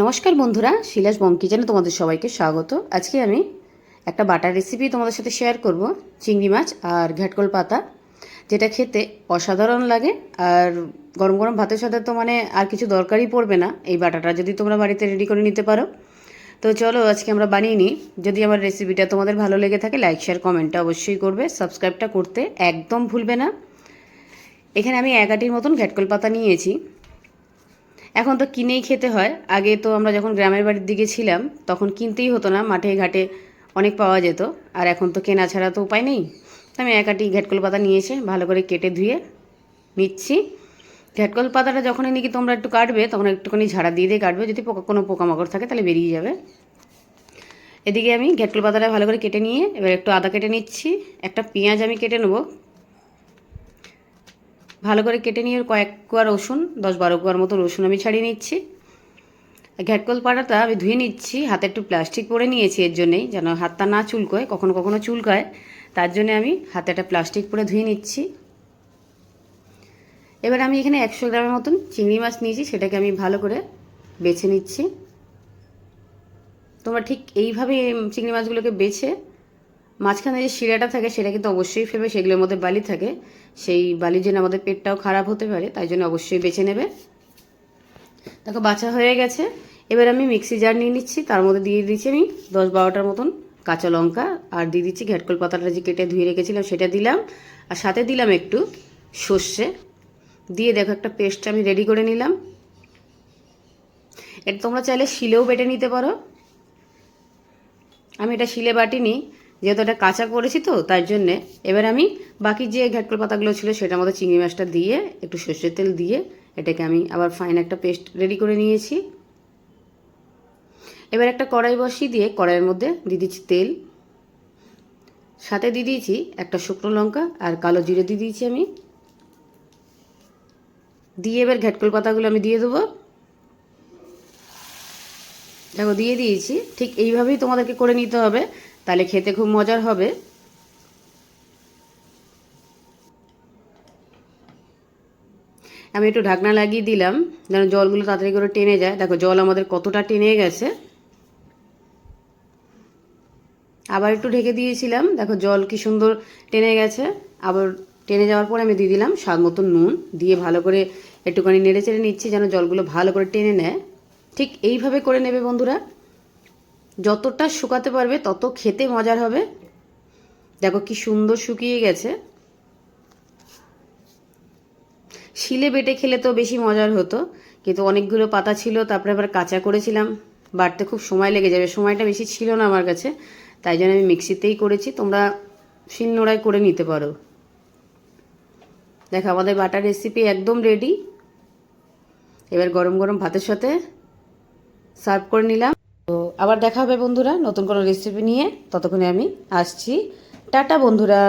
নমস্কার বন্ধুরা শিলাস বম কিচেনে তোমাদের সবাইকে স্বাগত। আজকে আমি একটা বাটার রেসিপি তোমাদের সাথে শেয়ার করব, চিংড়ি মাছ আর ঘ্যাটকল পাতা, যেটা খেতে অসাধারণ লাগে। আর গরম গরম ভাতের সাথে তো মানে আর কিছু দরকারই পড়বে না, এই বাটাটা যদি তোমরা বাড়িতে রেডি করে নিতে পারো। তো চলো আজকে আমরা বানিয়ে নিই। যদি আমার রেসিপিটা তোমাদের ভালো লেগে থাকে লাইক শেয়ার কমেন্টটা অবশ্যই করবে। সাবস্ক্রাইবটা করতে একদম ভুলবে না। এখানে আমি এক আটির মতন ঘ্যাটকল পাতা নিয়েছি। এখন তো কিনেই খেতে হয়। আগে তো আমরা যখন গ্রামের বাড়ির দিকে ছিলাম, তখন কিনতেই হতো না, মাঠে ঘাটে অনেক পাওয়া যেত। আর এখন তো কেনা ছাড়া তো উপায় নেই। আমি এক আটি ঘ্যাটকল পাতা নিয়েছে ভালো করে কেটে ধুয়ে নিচ্ছি। ঘ্যাটকল পাতাটা যখনই নাকি তোমরা একটু কাটবে, তখন একটুখানি ঝাড়া দিয়ে দিয়ে কাটবে। যদি পোকা কোনো পোকামাকড় থাকে, তাহলে বেরিয়ে যাবে। এদিকে আমি ঘ্যাটকল পাতাটা ভালো করে কেটে নিয়ে এবার একটু আদা কেটে নিচ্ছি। একটা পেঁয়াজ আমি কেটে নেব। ভালো করে কেটে নিয়ে কয়েক কোয়া রসুন, দশ বারো কোয়ার মতো রসুন আমি ছাড়িয়ে নিচ্ছি। ঘ্যাটকল পাড়াটা আমি ধুয়ে নিচ্ছি, হাতে একটু প্লাস্টিক পরে নিয়েছি এর জন্যেই, যেন হাতটা না চুলকোয়, কখনো কখনো চুলকায়। তার জন্য আমি হাতে একটা প্লাস্টিক পরে ধুয়ে নিচ্ছি। এবার আমি এখানে একশো গ্রামের মতন চিংড়ি মাছ নিয়েছি, সেটাকে আমি ভালো করে বেছে নিচ্ছি। তোমরা ঠিক এইভাবে চিংড়ি মাছগুলোকে বেছে মাঝখানে যে শিরাটা থাকে সেটা কিন্তু অবশ্যই ফেলবে, সেগুলোর মধ্যে বালি থাকে। সেই বালির জন্য আমাদের পেটটাও খারাপ হতে পারে, তাই জন্য অবশ্যই বেছে নেবে। দেখো, বাছা হয়ে গেছে। এবার আমি মিক্সি জার নিয়ে নিচ্ছি, তার মধ্যে দিয়ে দিচ্ছি আমি দশ বারোটার মতন কাঁচা লঙ্কা, আর দিয়ে দিচ্ছি ঘ্যাটকল পাতাটা যে কেটে ধুয়ে রেখেছিলাম সেটা দিলাম। আর সাথে দিলাম একটু সর্ষে। দিয়ে দেখো, একটা পেস্ট আমি রেডি করে নিলাম। এটা তোমরা চাইলে শিলেও বেটে নিতে পারো। আমি এটা শিলে বাটিনি যেহেতু এটা কাঁচা করেছি তো, তার জন্যে এবার আমি বাকি যে ঘ্যাটকল পাতাগুলো ছিল সেটার মধ্যে চিংড়ি মাছটা দিয়ে, একটু সর্ষের তেল দিয়ে এটাকে আমি আবার ফাইন একটা পেস্ট রেডি করে নিয়েছি। এবার একটা কড়াই বসিয়ে দিয়ে কড়াইয়ের মধ্যে দিয়ে দিচ্ছি তেল। সাথে দিয়ে দিয়েছি একটা শুকনো লঙ্কা আর কালো জিরে দিয়ে দিয়েছি আমি। দিয়ে এবার ঘ্যাটকল পাতাগুলো আমি দিয়ে দেবো। দেখো, দিয়ে দিয়েছি। ঠিক এইভাবেই তোমাদেরকে করে নিতে হবে। তাহলে খেতে খুব মজার হবে। আমি একটু ঢাকনা লাগিয়ে দিলাম, যেন জলগুলো তাড়াতাড়ি করে টেনে যায়। দেখো, জল আমাদের কতটা টেনে গেছে। আবার একটু ঢেকে দিয়েছিলাম। দেখো, জল কি সুন্দর টেনে গেছে। আবার টেনে যাওয়ার পর আমি দিয়ে দিলাম স্বাদ মতো নুন। দিয়ে ভালো করে একটুখানি নেড়ে চেড়ে নিচ্ছি, যেন জলগুলো ভালো করে টেনে নেয়। ঠিক এইভাবে করে নেবে বন্ধুরা। যতটা শুকাতে পারবে, তত খেতে মজার হবে। দেখো কি সুন্দর শুকিয়ে গেছে। শিলে বেটে খেলে তো বেশি মজার হতো। কিন্তু অনেকগুলো পাতা ছিল, তারপরে আবার কাঁচা করেছিলাম। বাড়তে খুব সময় লেগে যাবে। সময়টা বেশি ছিল না আমার কাছে। তাই জন্য আমি মিক্সিতেই করেছি। তোমরা শিল শিলনোড়ায় করে নিতে পারো। দেখো, আমাদের বাটার রেসিপি একদম রেডি এবার গরম গরম ভাতের সাথে সার্ভ করে নিলাম। তো আবার দেখা হবে বন্ধুরা নতুন কোনো রেসিপি নিয়ে। ততক্ষণে আমি আসছি। টাটা বন্ধুরা।